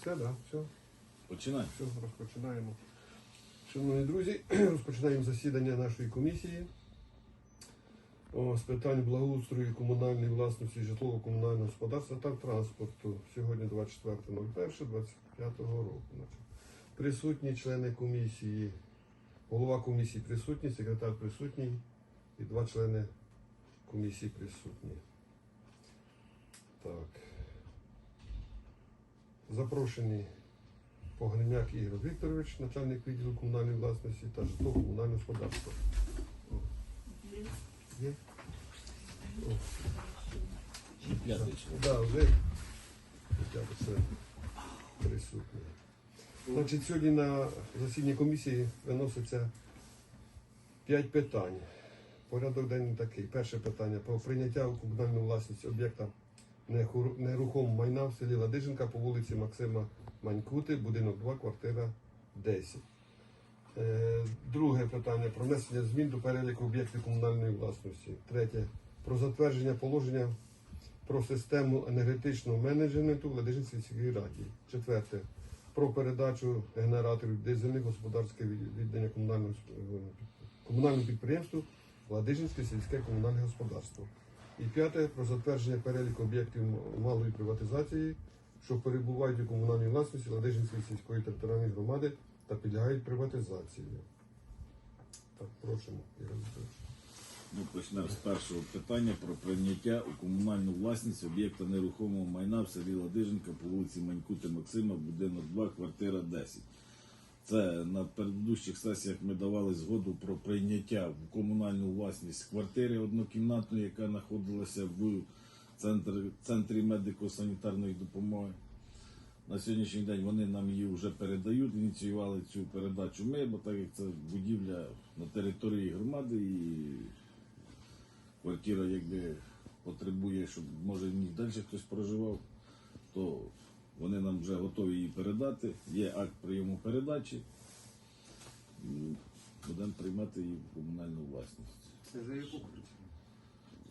Все, да, все, Починай. все, розпочинаємо. Шановні друзі, розпочинаємо засідання нашої комісії о, з питань благоустрою комунальної власності, житлово-комунального господарства та транспорту. Сьогодні 24.01.25 року. Присутні члени комісії, голова комісії присутній, секретар присутній і два члени комісії присутні. Так. Запрошений Погремяк Ігор Вікторович, начальник відділу комунальної власності та житлово-комунального господарства. Є? О, да, вже хоча б це присутнє. Значить, сьогодні на засіданні комісії виноситься п'ять питань. Порядок денний такий. Перше питання про прийняття у комунальну власність об'єкта нерухомого майна в селі Ладиженка по вулиці Максима Манькути, будинок 2, квартира 10. Е, Друге питання про внесення змін до переліку об'єктів комунальної власності. Третє про затвердження положення про систему енергетичного менеджменту в Ладижинській сільській раді. Четверте про передачу генераторів дизельних господарське віддання комунального, е, підприємству Ладижинське сільське комунальне господарство. І п'яте про затвердження переліку об'єктів малої приватизації, що перебувають у комунальній власності Ладижинської сільської територіальної громади та підлягають приватизації. Так, просимо, Ігор Вікторович. Ну, почнемо з першого питання про прийняття у комунальну власність об'єкта нерухомого майна в селі Ладиженка по вулиці Манькути Максима, будинок 2, квартира 10. Це на предыдущих сесіях ми давали згоду про прийняття в комунальну власність квартири однокімнатної, яка знаходилася в центрі, центрі медико-санітарної допомоги. На сьогоднішній день вони нам її вже передають, ініціювали цю передачу ми, бо так як це будівля на території громади і квартира якби потребує, щоб може в ній далі хтось проживав, то вони нам вже готові її передати. Є акт прийому передачі. Будемо приймати її в комунальну власність. Це за яку квартиру?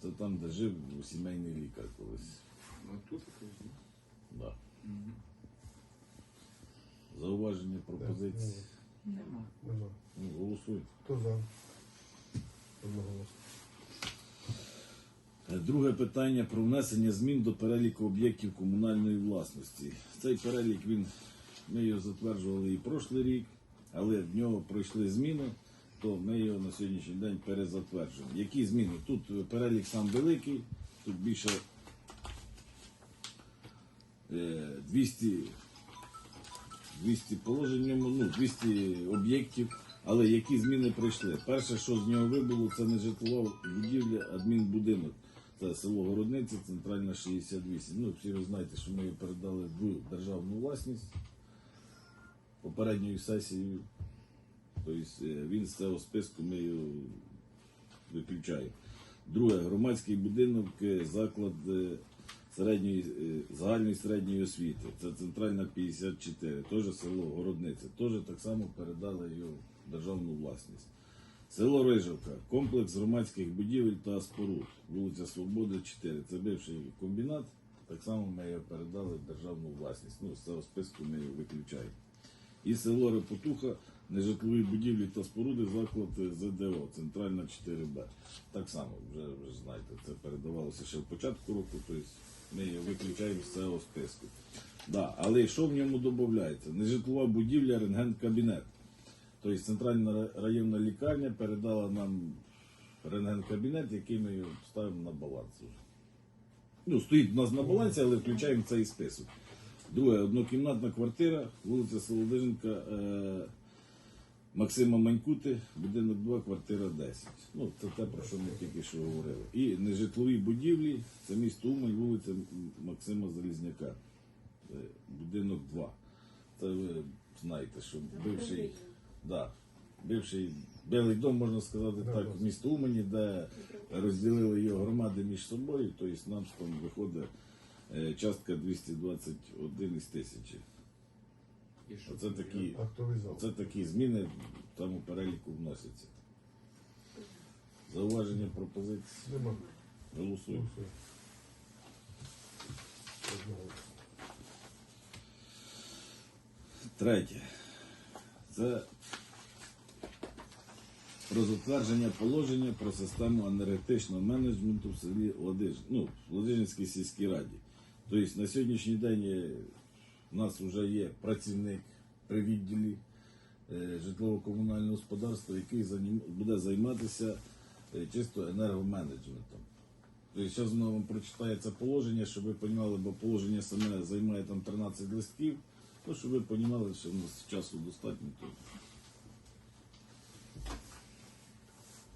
Це там, де жив сімейний лікар колись. Ну тут? Да. Зауваження, пропозиції. Нема. Нема. Ну, голосуємо. Хто за? Одноголосно. Е, Друге питання про внесення змін до переліку об'єктів комунальної власності. Цей перелік він ми його затверджували і прошлий рік, але в нього пройшли зміни, то ми його на сьогоднішній день перезатверджуємо. Які зміни? Тут е, перелік сам великий, тут більше е, 200, 200 положень, ну, 200 об'єктів. Але які зміни пройшли? Перше, що з нього вибуло, це не житлова будівля, адмінбудинок. Це село Городниця, центральна 68. Ну, всі ви знаєте, що ми його передали в державну власність попередньою сесією. Тобто е, він з цього списку ми його виключаємо. Друге, громадський будинок, е, заклад е, середньої, загальної середньої освіти. Це центральна 54, теж село Городниця. Теж так само передали його в державну власність. Село Рижівка, комплекс громадських будівель та споруд, вулиця Свободи, 4. Це бивший комбінат. Так само ми його передали в державну власність. Ну, з цього списку ми його виключаємо. І село Репетуха, нежитлові будівлі та споруди, заклад ЗДО, центральна 4Б. Так само, вже ж знаєте, це передавалося ще в початку року, тобто ми його виключаємо з цього списку. Да, але що в ньому додається? Нежитлова будівля, рентген-кабінет. Тобто центральна районна лікарня передала нам рентген-кабінет, який ми ставимо на баланс. Ну, стоїть у нас на балансі, але включаємо цей список. Друге, однокімнатна квартира, вулиця Солодиженка, е, Максима Манькути, будинок 2, квартира 10. Ну, це те, про що ми тільки що говорили. І нежитлові будівлі, це місто Умань, вулиця Максима Залізняка, е, будинок 2. Це ви знаєте, що бивший, да, бивший Білий дом, можна сказати Да, так, да. місто Умані, де розділили його громади між собою, тобто нам там виходить е, частка 221 із тисячі. Оце такі, оце такі зміни в тому переліку вносяться. Зауваження пропозиції. Голосуємо. Третє. Це про затвердження положення про систему енергетичного менеджменту в селі Ладиж, ну, в Ладижинській сільській раді. Тобто на сьогоднішній день е, у нас вже є працівник при відділі е, житлово-комунального господарства, який буде займатися е, чисто енергоменеджментом. Тобто зараз воно вам це положення, щоб ви розуміли, бо положення саме займає там 13 листків, ну, щоб ви розуміли, що в нас часу достатньо. То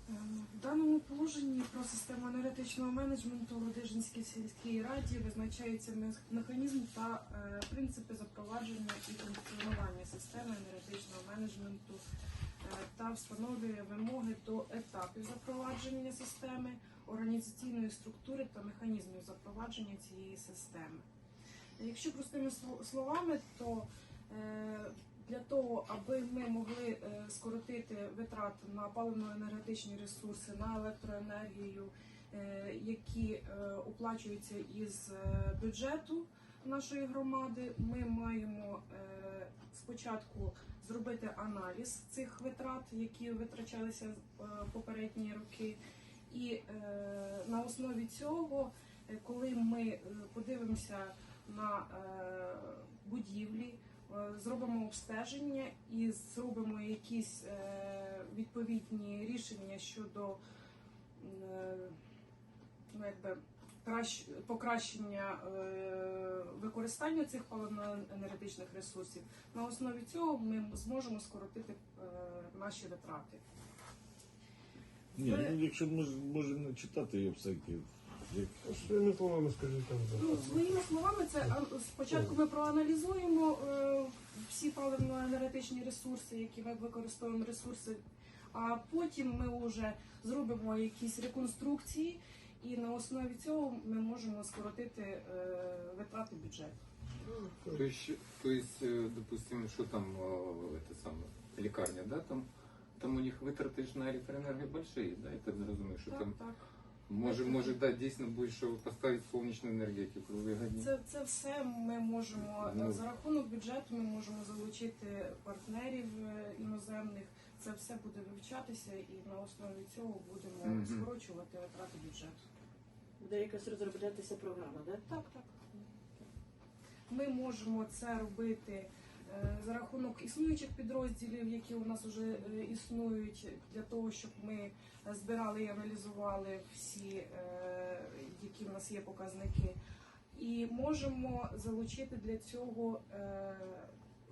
Ем, В даному положенні про систему енергетичного менеджменту в Ладижинській сільській раді визначається механізм та е, принципи запровадження і функціонування системи енергетичного менеджменту е, та встановлює вимоги до етапів запровадження системи, організаційної структури та механізмів запровадження цієї системи. Якщо простими словами, то е, для того, аби ми могли е, скоротити витрати на паливно-енергетичні ресурси, на електроенергію, е, які оплачуються із бюджету нашої громади, ми маємо спочатку зробити аналіз цих витрат, які витрачалися попередні роки, і на основі цього, коли ми подивимося на е, будівлі, е, зробимо обстеження і зробимо якісь е, відповідні рішення щодо ну, якби, кращ- покращення використання цих паливно-енергетичних ресурсів. На основі цього ми зможемо скоротити наші витрати. Ні, ну якщо може, може не читати його всякі. Як... Своїми словами скажіть там. да. Ну, своїми словами, це а, спочатку ми проаналізуємо е, всі паливно-енергетичні ресурси, які ми використовуємо ресурси, а потім ми вже зробимо якісь реконструкції, і на основі цього ми можемо скоротити е, витрати бюджету. То есть, то есть, э, допустим, что там, э, это самое, лекарня, да, там, там у них витрати ж на електроенергію большие, да, я так зрозумію, що Так, там так. може, може, да, дійсно буде, що поставити сонячну енергетику вигідні. Це, це все ми можемо Ну. за рахунок бюджету. Ми можемо залучити партнерів е, іноземних. Це все буде вивчатися, і на основі цього будемо Мгм. скорочувати витрати бюджету. Буде якась розроблятися програма, да? Так, так. Ми можемо це робити за рахунок існуючих підрозділів, які у нас вже е, існують, для того, щоб ми збирали і аналізували всі, е, які в нас є показники. І можемо залучити для цього е,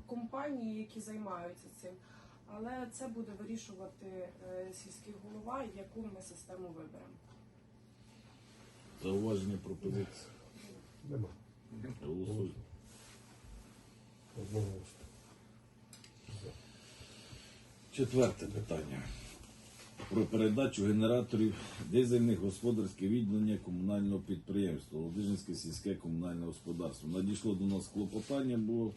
компанії, які займаються цим. Але це буде вирішувати е, сільський голова, яку ми систему виберемо. Зауваження пропозиції. Нема. Голосуй. Одноголосно. Четверте питання. Про передачу генераторів дизельних господарських відділення комунального підприємства Ладижинське сільське комунальне господарство. Надійшло до нас клопотання було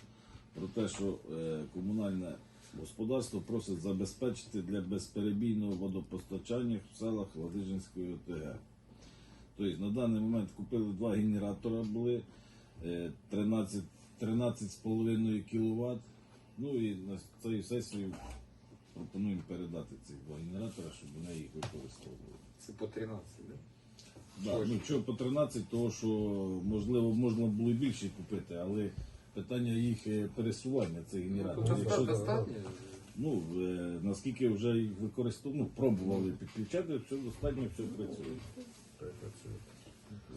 про те, що е, комунальне господарство просить забезпечити для безперебійного водопостачання в селах Ладижинської ОТГ. Тобто на даний момент купили два генератора, були е, 13 13,5 кВт. Ну і на цій сесії пропонуємо передати цих два генератора, щоб вони їх використовували. Це по 13, да? Да, ну чого по 13, того що можливо можна було і більше купити, але питання їх е, пересування цих генераторів. Доста- Якщо, Достатньо? ну, е, наскільки вже їх використовували, ну, пробували підключати, все достатньо, все працює.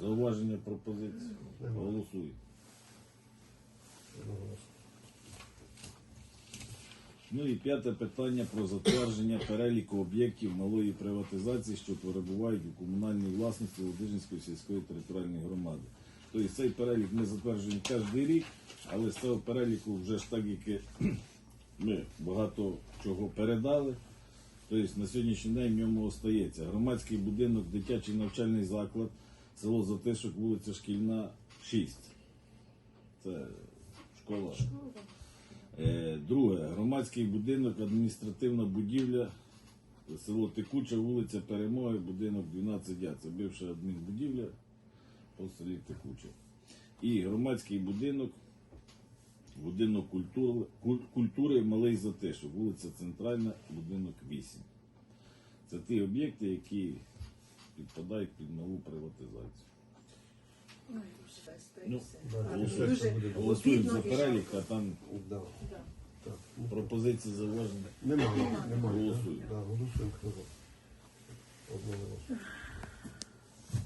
Зауваження пропозиції. Нема. Ну і п'яте питання про затвердження переліку об'єктів малої приватизації, що перебувають у комунальній власності Ладижинської сільської територіальної громади. Тобто цей перелік ми затверджуємо кожен рік, але з цього переліку вже ж так, як ми багато чого передали. Тобто на сьогоднішній день в ньому остається громадський будинок, дитячий навчальний заклад, село Затишок, вулиця Шкільна, 6. Це школа. Е, Друге, громадський будинок, адміністративна будівля, село Текуча, вулиця Перемоги, будинок 12А. Це бивша адмінбудівля по селі Текуча. І громадський будинок Будинок культури, культури Малий Затишок, вулиця Центральна, будинок 8. Це ті об'єкти, які підпадають під малу приватизацію. Ну, голосуємо, за перелік, а там Да. Пропозиції зауваження. Немає, немає. Голосуємо. Да, голосуємо, хто за.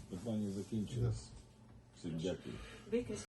Питання закінчилось. Всім дякую.